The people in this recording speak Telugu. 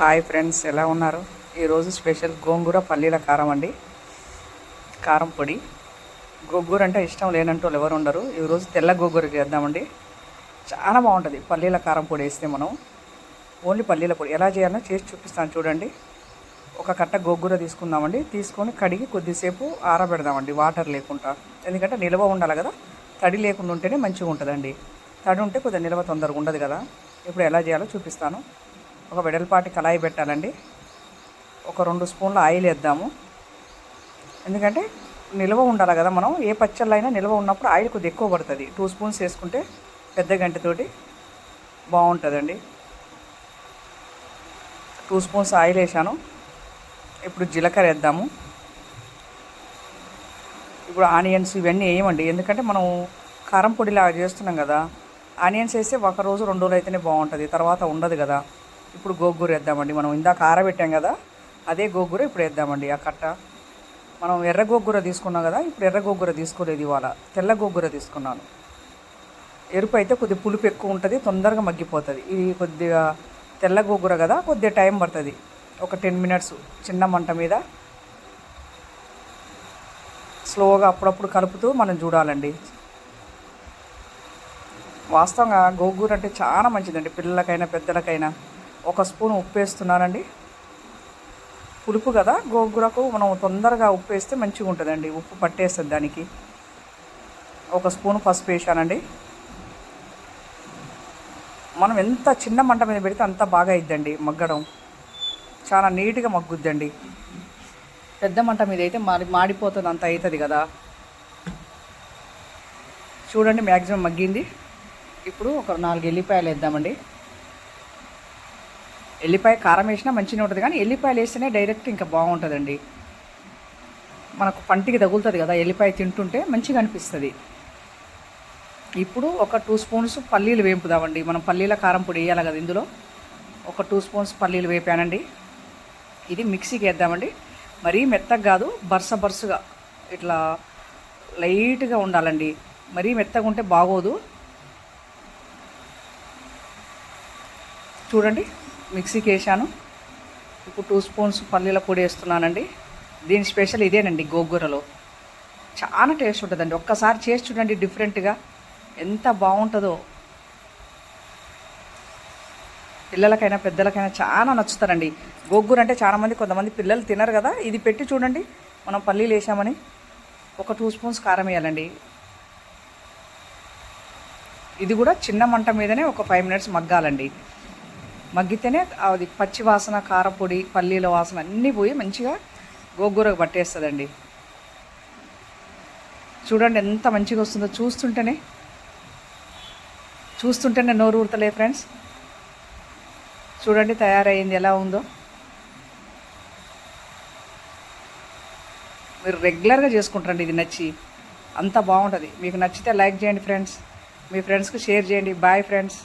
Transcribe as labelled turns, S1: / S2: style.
S1: హాయ్ ఫ్రెండ్స్ ఎలా ఉన్నారు? ఈరోజు స్పెషల్ గోంగూర పల్లీల కారం అండి. కారం పొడి. గోంగూర అంటే ఇష్టం లేనంటూ ఎవరు ఉండరు. ఈరోజు తెల్ల గోంగూర చేద్దామండి. చాలా బాగుంటుంది. పల్లీల కారం పొడి వేస్తే మనం ఓన్లీ పల్లీల పొడి. ఎలా చేయాలో చేసి చూపిస్తాను చూడండి. ఒక కట్ట గోంగూర తీసుకుందామండి. తీసుకొని కడిగి కొద్దిసేపు ఆరబెడదామండి వాటర్ లేకుండా. ఎందుకంటే నిల్వ ఉండాలి కదా. తడి లేకుండా ఉంటేనే మంచిగా ఉంటుందండి. తడి ఉంటే కొద్దిగా నిల్వ తొందరగా ఉండదు కదా. ఇప్పుడు ఎలా చేయాలో చూపిస్తాను. ఒక వెడల్పాటి కళాయి పెట్టాలండి. ఒక రెండు స్పూన్ల ఆయిల్ వేద్దాము. ఎందుకంటే నిల్వ ఉండాలి కదా మనం. ఏ పచ్చళ్ళైనా నిల్వ ఉన్నప్పుడు ఆయిల్ కొద్దిగా ఎక్కువ పడుతుంది. టూ స్పూన్స్ వేసుకుంటే పెద్ద గంటతోటి బాగుంటుందండి. టూ స్పూన్స్ ఆయిల్ వేసాను. ఇప్పుడు జీలకర్ర వేద్దాము. ఇప్పుడు ఆనియన్స్ ఇవన్నీ వేయమండి. ఎందుకంటే మనం కారం పొడిలాగా చేస్తున్నాం కదా. ఆనియన్స్ వేస్తే ఒక రోజు రెండు రోజులు అయితేనే బాగుంటుంది. తర్వాత ఉండదు కదా. ఇప్పుడు గోగూర వేద్దామండి. మనం ఇందాక ఆరబెట్టాం కదా అదే గోంగూర ఇప్పుడు వేద్దామండి. ఆ కట్ట మనం ఎర్ర గోంగూర తీసుకున్నాం కదా ఇప్పుడు ఎర్ర గోంగూర తీసుకోలేదు ఇవాళ. తెల్ల గోంగూర తీసుకున్నాను. ఎరుపు అయితే కొద్దిగా పులుపు ఎక్కువ ఉంటుంది తొందరగా మగ్గిపోతుంది. ఇది కొద్దిగా తెల్ల గోంగూర కదా కొద్దిగా టైం పడుతుంది. ఒక టెన్ మినిట్స్ చిన్న మంట మీద స్లోగా అప్పుడప్పుడు కలుపుతూ మనం చూడాలండి. వాస్తవంగా గోంగూర అంటే చాలా మంచిదండి. పిల్లలకైనా పెద్దలకైనా. ఒక స్పూన్ ఉప్పు వేస్తున్నానండి పులుపు కదా గోంగూరకు మనం తొందరగా ఉప్పు వేస్తే మంచిగా ఉంటుందండి. ఉప్పు పట్టేస్తుంది దానికి. ఒక స్పూన్ పసుపు వేసానండి. మనం ఎంత చిన్న మంట మీద పెడితే అంత బాగా అయిద్దండి మగ్గడం. చాలా నీట్గా మగ్గుద్దండి. పెద్ద మంట మీద అయితే మాడి మాడిపోతుంది అంత అవుతుంది కదా. చూడండి మ్యాక్సిమం మగ్గింది. ఇప్పుడు ఒక నాలుగు ఎల్లిపాయలు వేద్దామండి. ఎల్లిపాయ కారం వేసినా మంచిగా ఉంటుంది కానీ ఎల్లిపాయలు వేస్తేనే డైరెక్ట్ ఇంకా బాగుంటుందండి. మనకు పంటికి తగులుతుంది కదా ఎల్లిపాయ తింటుంటే మంచిగా అనిపిస్తుంది. ఇప్పుడు ఒక టూ స్పూన్స్ పల్లీలు వేపుదామండి. మనం పల్లీల కారం పొడి వేయాలి కదా ఇందులో. ఒక టూ స్పూన్స్ పల్లీలు వేపానండి. ఇది మిక్సీకి వేద్దామండి. మరీ మెత్తగా కాదు బర్స బర్సగా ఇట్లా లైట్గా ఉండాలండి. మరీ మెత్తగా ఉంటే బాగోదు. చూడండి. మిక్సీకి వేసాను ఇప్పుడు టూ స్పూన్స్ పల్లీల పొడి వేస్తున్నానండి. దీని స్పెషల్ ఇదేనండి గోంగూరలో. చాలా టేస్ట్ ఉంటుందండి. ఒక్కసారి చేసి చూడండి డిఫరెంట్గా ఎంత బాగుంటుందో. పిల్లలకైనా పెద్దలకైనా చాలా నచ్చుతారండి. గోంగూర అంటే చాలా మంది కొంతమంది పిల్లలు తినరు కదా. ఇది పెట్టి చూడండి. మనం పల్లీలు వేసామని ఒక టూ స్పూన్స్ కారం వేయాలండి. ఇది కూడా చిన్న మంట మీదనే ఒక ఫైవ్ మినిట్స్ మగ్గాలండి. మగ్గితేనే అది పచ్చి వాసన కారపొడి పల్లీల వాసన అన్నీ పోయి మంచిగా గోగూర పట్టేస్తుందండి. చూడండి ఎంత మంచిగా వస్తుందో చూస్తుంటేనే చూస్తుంటేనే నోరు ఊరతలే ఫ్రెండ్స్. చూడండి తయారయ్యింది ఎలా ఉందో. మీరు రెగ్యులర్గా చేసుకుంటారండి ఇది నచ్చి. అంత బాగుంటుంది. మీకు నచ్చితే లైక్ చేయండి ఫ్రెండ్స్. మీ ఫ్రెండ్స్కి షేర్ చేయండి. Bye friends.